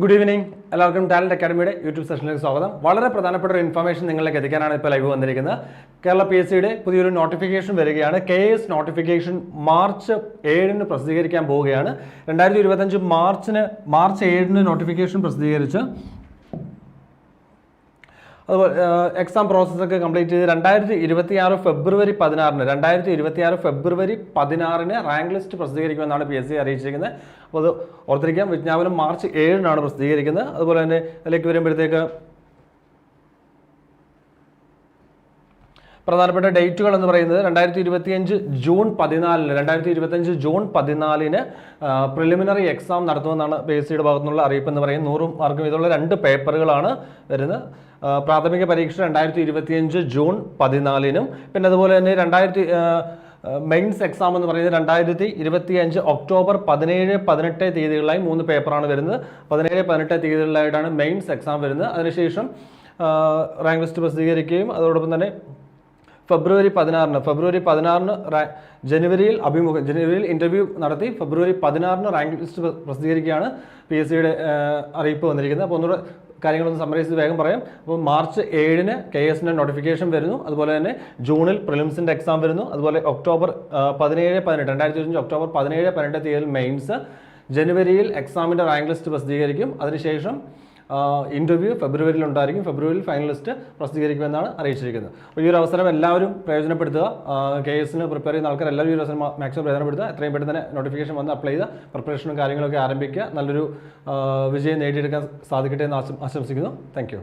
Good evening എല്ലാവർക്കും talent അക്കാഡമിയുടെ YouTube സെഷനിലേക്ക് സ്വാഗതം. വളരെ പ്രധാനപ്പെട്ട ഒരു ഇൻഫർമേഷൻ നിങ്ങളിലേക്ക് എത്തിക്കാനാണ് ഇപ്പോൾ ലൈവ് വന്നിരിക്കുന്നത്. കേരള പി എസ് സിയുടെ പുതിയൊരു നോട്ടിഫിക്കേഷൻ വരികയാണ്. കെ എസ് നോട്ടിഫിക്കേഷൻ മാർച്ച് ഏഴിന് പ്രസിദ്ധീകരിക്കാൻ പോവുകയാണ്. രണ്ടായിരത്തി ഇരുപത്തഞ്ച് മാർച്ചിന് മാർച്ച് ഏഴിന് നോട്ടിഫിക്കേഷൻ പ്രസിദ്ധീകരിച്ച് അതുപോലെ എക്സാം പ്രോസസ്സൊക്കെ കംപ്ലീറ്റ് ചെയ്ത് രണ്ടായിരത്തി ഇരുപത്തി ആറ് ഫെബ്രുവരി പതിനാറിന് രണ്ടായിരത്തി ഇരുപത്തി ആറ് ഫെബ്രുവരി പതിനാറിന് റാങ്ക് ലിസ്റ്റ് പ്രസിദ്ധീകരിക്കുമെന്നാണ് പി എസ് സി അറിയിച്ചിരിക്കുന്നത്. അപ്പോൾ അത് ഓർത്തിരിക്കാം വിജ്ഞാപനം മാർച്ച് ഏഴിനാണ് പ്രസിദ്ധീകരിക്കുന്നത്. അതുപോലെ തന്നെ അതിലേക്ക് വരുമ്പോഴത്തേക്ക് പ്രധാനപ്പെട്ട ഡേറ്റുകൾ എന്ന് പറയുന്നത് രണ്ടായിരത്തി ഇരുപത്തിയഞ്ച് ജൂൺ പതിനാലിന് രണ്ടായിരത്തി ഇരുപത്തിയഞ്ച് ജൂൺ പതിനാലിന് പ്രിലിമിനറി എക്സാം നടത്തുമെന്നാണ് പി എസ് സിയുടെ ഭാഗത്തുനിന്നുള്ള അറിയിപ്പ് എന്ന് പറയുന്നത്. നൂറും മാർക്കും ഇതുള്ള രണ്ട് പേപ്പറുകളാണ് വരുന്നത്. പ്രാഥമിക പരീക്ഷ രണ്ടായിരത്തി ഇരുപത്തിയഞ്ച് ജൂൺ പതിനാലിനും പിന്നെ അതുപോലെ തന്നെ രണ്ടായിരത്തി മെയിൻസ് എക്സാം എന്ന് പറയുന്നത് രണ്ടായിരത്തി ഇരുപത്തി അഞ്ച് ഒക്ടോബർ പതിനേഴ് പതിനെട്ട് തീയതികളിലായി മൂന്ന് പേപ്പറാണ് വരുന്നത്. പതിനേഴ് പതിനെട്ട് തീയതികളിലായിട്ടാണ് മെയിൻസ് എക്സാം വരുന്നത്. അതിനുശേഷം റാങ്ക് ലിസ്റ്റ് പ്രസിദ്ധീകരിക്കുകയും അതോടൊപ്പം തന്നെ ഫെബ്രുവരി പതിനാറിന്. ഫെബ്രുവരി പതിനാറിന് ജനുവരിയിൽ അഭിമുഖം ജനുവരിയിൽ ഇന്റർവ്യൂ നടത്തി ഫെബ്രുവരി പതിനാറിന് റാങ്ക് ലിസ്റ്റ് പ്ര- പ്രസിദ്ധീകരിക്കുകയാണ് പി എസ് സിയുടെ അറിയിപ്പ് വന്നിരിക്കുന്നത്. അപ്പോൾ ഒന്നുകൂടെ കാര്യങ്ങളൊന്ന് സമ്മറൈസ് ചെയ്ത് വേഗം പറയാം. അപ്പോൾ മാർച്ച് ഏഴിന് കെ എസിന്റെ നോട്ടിഫിക്കേഷൻ വരുന്നു. അതുപോലെ തന്നെ ജൂണിൽ പ്രിലിംസിന്റെ എക്സാം വരുന്നു. അതുപോലെ ഒക്ടോബർ പതിനേഴ് പതിനെട്ട് രണ്ടായിരത്തി ഇരുപത്തഞ്ച് ഒക്ടോബർ പതിനേഴ് പതിനെട്ട് തീയതിയിൽ മെയിൻസ് ജനുവരിയിൽ എക്സാമിന്റെ റാങ്ക് ലിസ്റ്റ് പ്രസിദ്ധീകരിക്കും. അതിനുശേഷം ഇന്റർവ്യൂ ഫെബ്രുവരിയിൽ ഉണ്ടായിരിക്കും. ഫെബ്രുവരിയിൽ ഫൈനലിസ്റ്റ് പ്രസിദ്ധീകരിക്കുമെന്നാണ് അറിയിച്ചിരിക്കുന്നത്. അപ്പോൾ ഈ ഒരു അവസരം എല്ലാവരും പ്രയോജനപ്പെടുത്തുക. കെ എസിന് പ്രിപ്പയർ ചെയ്യുന്ന ആൾക്കാർ എല്ലാവരും ഈ ഒരു അവസരം മാക്സിമം പ്രയോജനപ്പെടുത്തുക. എത്രയും പെട്ടെന്ന് തന്നെ നോട്ടിഫിക്കേഷൻ വന്ന് അപ്ലൈ ചെയ്ത് പ്രിപ്പറേഷനും കാര്യങ്ങളൊക്കെ ആരംഭിക്കുക. നല്ലൊരു വിജയം നേടിയെടുക്കാൻ സാധിക്കട്ടെ എന്ന് ആശംസിക്കുന്നു. താങ്ക്